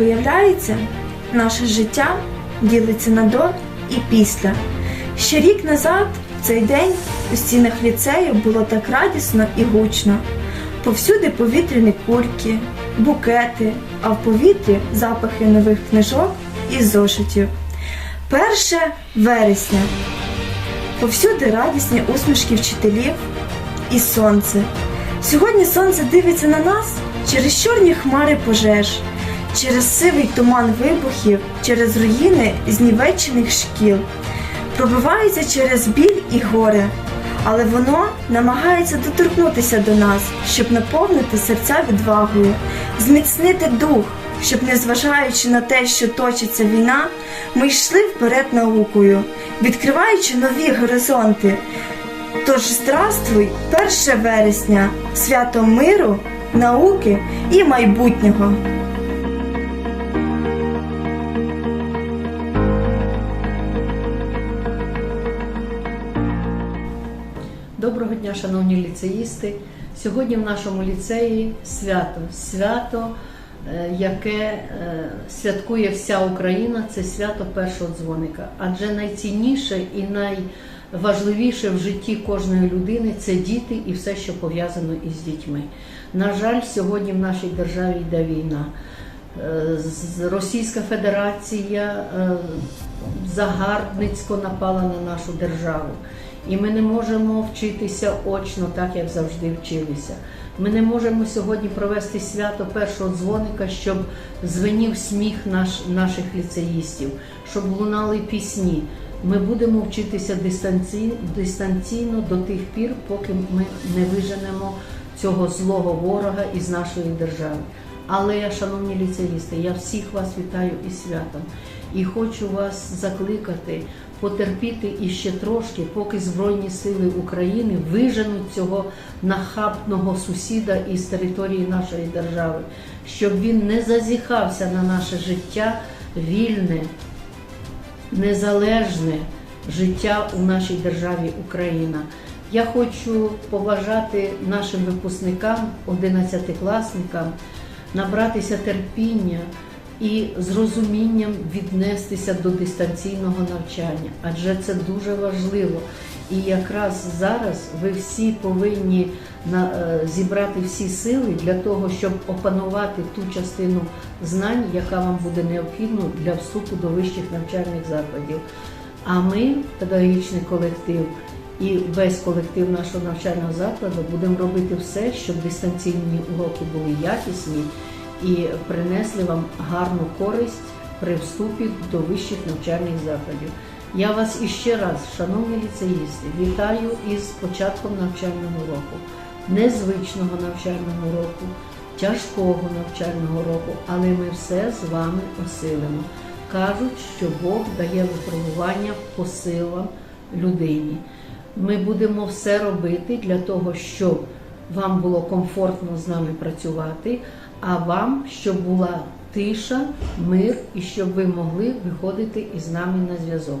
виявляється, наше життя ділиться на до і після. Ще рік назад, в цей день, у стінах ліцею було так радісно і гучно. Повсюди повітряні кульки, букети, а в повітрі запахи нових книжок і зошитів. Перше вересня. Повсюди радісні усмішки вчителів і сонце. Сьогодні сонце дивиться на нас через чорні хмари пожеж, через сивий туман вибухів, через руїни знівечених шкіл. Пробивається через біль і горе, але воно намагається доторкнутися до нас, щоб наповнити серця відвагою, зміцнити дух, щоб, незважаючи на те, що точиться війна, ми йшли вперед наукою, відкриваючи нові горизонти. Тож здравствуй, 1 вересня, свято миру, науки і майбутнього. Дня, шановні ліцеїсти. Сьогодні в нашому ліцеї свято. Свято, е, яке е, святкує вся Україна, це свято першого дзвоника. Адже найцінніше і найважливіше в житті кожної людини це діти і все, що пов'язано із дітьми. На жаль, сьогодні в нашій державі йде війна. Е, Російська Федерація загарбницько напала на нашу державу. І ми не можемо вчитися очно, так як завжди вчилися. Ми не можемо сьогодні провести свято першого дзвоника, щоб звенів сміх наш, наших ліцеїстів, щоб лунали пісні. Ми будемо вчитися дистанційно, дистанційно до тих пір, поки ми не виженемо цього злого ворога із нашої держави. Але, шановні ліцеїсти, я всіх вас вітаю із святом і хочу вас закликати потерпіти іще трошки, поки Збройні Сили України виженуть цього нахабного сусіда із території нашої держави, щоб він не зазіхався на наше життя вільне, незалежне життя у нашій державі Україна. Я хочу побажати нашим випускникам, одинадцятикласникам, набратися терпіння і з розумінням віднестися до дистанційного навчання, адже це дуже важливо. І якраз зараз ви всі повинні е, зібрати всі сили для того, щоб опанувати ту частину знань, яка вам буде необхідна для вступу до вищих навчальних закладів. А ми, педагогічний колектив і весь колектив нашого навчального закладу, будемо робити все, щоб дистанційні уроки були якісні і принесли вам гарну користь при вступі до вищих навчальних закладів. Я вас іще раз, шановні ліцеїсти, вітаю із початком навчального року, незвичного навчального року, тяжкого навчального року, але ми все з вами осилимо. Кажуть, що Бог дає випробування по силам людині. Ми будемо все робити для того, щоб вам було комфортно з нами працювати, а вам, щоб була тиша, мир і щоб ви могли виходити із нами на зв'язок.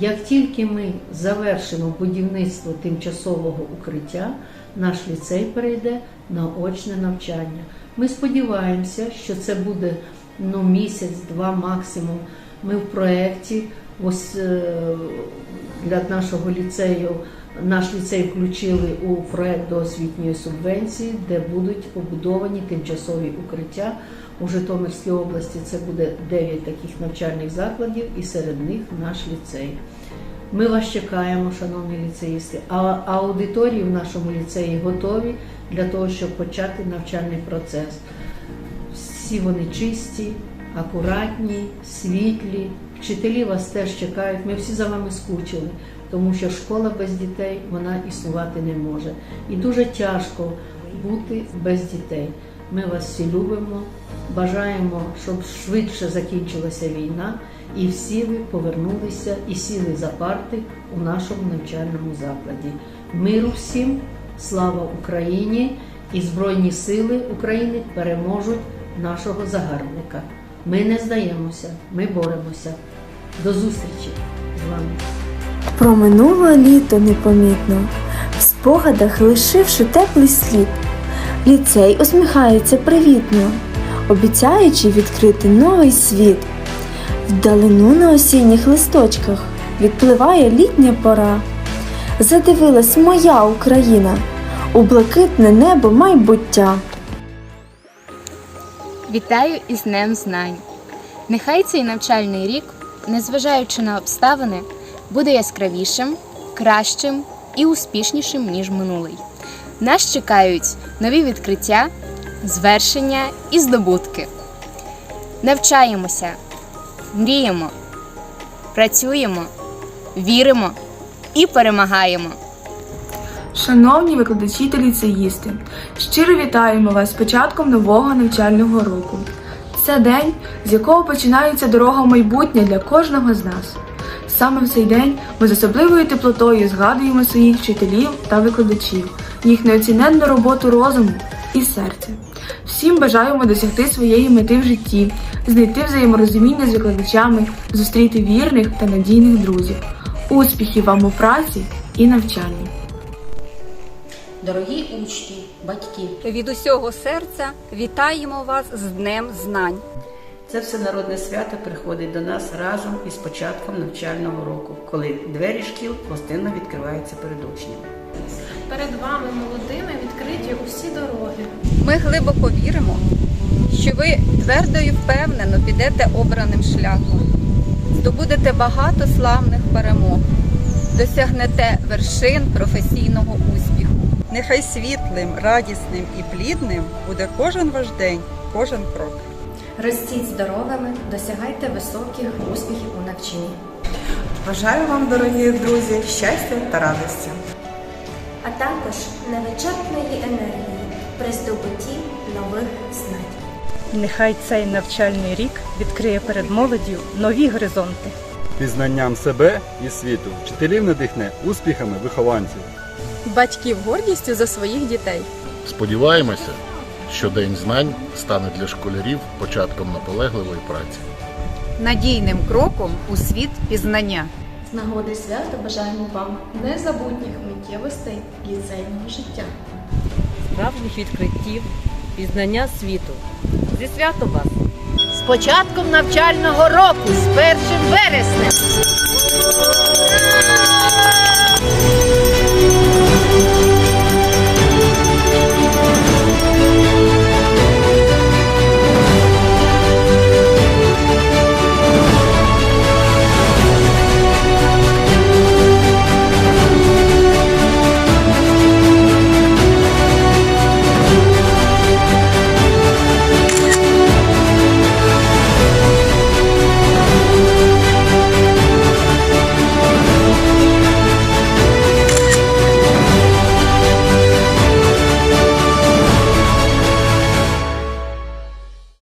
Як тільки ми завершимо будівництво тимчасового укриття, наш ліцей перейде на очне навчання. Ми сподіваємося, що це буде ну, місяць-два максимум. Ми в проєкті ось е, для нашого ліцею. Наш ліцей включили у проект до освітньої субвенції, де будуть побудовані тимчасові укриття у Житомирській області. Це буде 9 таких навчальних закладів, і серед них наш ліцей. Ми вас чекаємо, шановні ліцеїсти. А аудиторії в нашому ліцеї готові для того, щоб почати навчальний процес. Всі вони чисті, акуратні, світлі. Вчителі вас теж чекають. Ми всі за вами скучили, тому що школа без дітей вона існувати не може. І дуже тяжко бути без дітей. Ми вас всі любимо, бажаємо, щоб швидше закінчилася війна і всі ви повернулися і сіли за парти у нашому навчальному закладі. Миру всім, слава Україні і Збройні Сили України переможуть нашого загарбника. Ми не здаємося, ми боремося. До зустрічі з вами. Проминуло літо непомітно, в спогадах лишивши теплий слід. Ліцей усміхається привітно, обіцяючи відкрити новий світ. Вдалину на осінніх листочках відпливає літня пора. Задивилась моя Україна у блакитне небо майбуття. Вітаю із Днем Знань! Нехай цей навчальний рік, незважаючи на обставини, буде яскравішим, кращим і успішнішим, ніж минулий. Нас чекають нові відкриття, звершення і здобутки. Навчаємося, мріємо, працюємо, віримо і перемагаємо. Шановні викладачі та ліцеїсти, щиро вітаємо вас з початком нового навчального року. Це день, з якого починається дорога в майбутнє для кожного з нас. Саме в цей день ми з особливою теплотою згадуємо своїх вчителів та викладачів, їх неоціненну роботу розуму і серця. Всім бажаємо досягти своєї мети в житті, знайти взаєморозуміння з викладачами, зустріти вірних та надійних друзів. Успіхів вам у праці і навчанні! Дорогі учні, батьки, Від усього серця вітаємо вас з Днем Знань. це всенародне свято приходить до нас разом із початком навчального року, коли двері шкіл гостинно відкриваються перед учнями. Перед вами, молодими, відкриті усі дороги. Ми глибоко віримо, що ви твердо і впевнено підете обраним шляхом, здобудете багато славних перемог, досягнете вершин професійного успіху. Нехай світлим, радісним і плідним буде кожен ваш день, кожен крок. Ростіть здоровими, досягайте високих успіхів у навчанні. Бажаю вам, дорогі друзі, щастя та радості. А також невичерпної енергії при здобутті нових знань. Нехай цей навчальний рік відкриє перед молоддю нові горизонти. пізнанням себе і світу. Вчителів надихне успіхами вихованців. Батьків гордістю за своїх дітей. Сподіваємося, що День знань стане для школярів початком наполегливої праці. Надійним кроком у світ пізнання. З нагоди свята бажаємо вам незабутніх миттєвостей ліцейного життя. Справжніх відкриттів, пізнання світу. Зі святом вас! З початком навчального року, з 1 вересня!